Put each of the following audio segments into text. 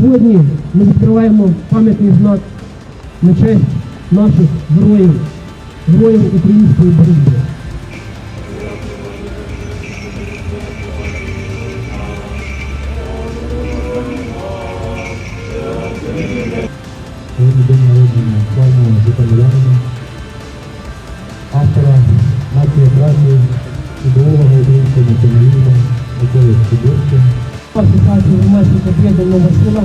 Сьогодні ми відкриваємо пам'ятний знак на честь наших героїв, героїв української боротьби. Автора нації праці, ідеолога українського. Асоціації громадських об'єднань номер села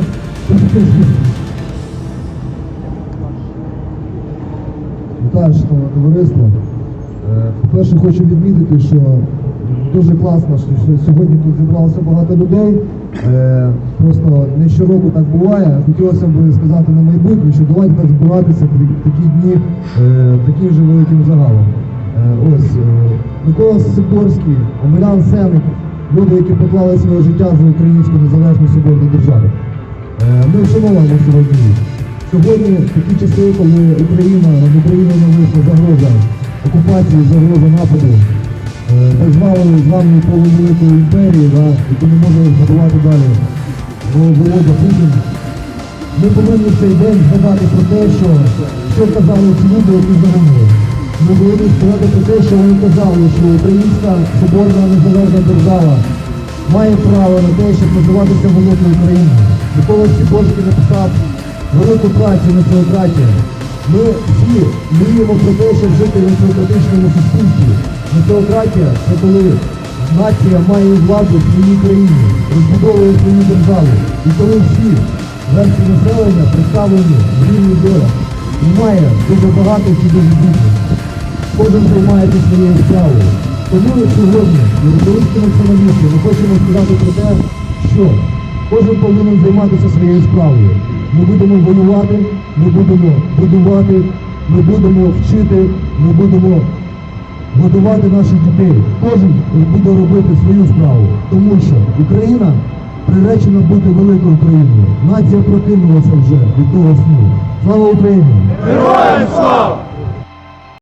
Вітаю, шановне товариство. Е, По-перше, хочу відмітити, що дуже класно, що сьогодні тут зібралося багато людей. Е, Просто не щороку так буває. Хотілося б сказати на майбутнє, що давайте так збиратися такі дні е, таким же великим загалом. Ось Микола Сикорський, Омелян Сеник, люди, які поклали своє життя за українську незалежну соборну державу. Е, Ми вшановуємо сьогодні. Сьогодні такі часи, коли Україна над Україною нависла загроза окупації, загроза нападу, е, так з вами полувеликої імперії, да, яку не може згадувати далі Володя Путін. Ми повинні в цей день згадати про те, що, що казали ці люди, які загинули. Ми повинні сказати про те, що вони казали, що українська соборна незалежна держава має право на те, щоб називатися великою Україною. Микола Сікорський написав велику працю націократія. Ми всі мріємо про те, щоб жити в націократичному суспільстві. Націократія це коли нація має владу в своїй країні, розбудовує свою державу. І коли всі версії населення представлені в рівні долях. І має дуже багато чи дуже більше. Кожен займається своєю справою. Тому сьогодні, європейські націоналісти, ми хочемо сказати про те, що кожен повинен займатися своєю справою. Ми будемо воювати, ми будемо будувати, ми будемо вчити, ми будемо годувати наших дітей. Кожен буде робити свою справу. Тому що Україна приречена бути великою країною. Нація прокинулася вже від того сну. Слава Україні! Героям слава!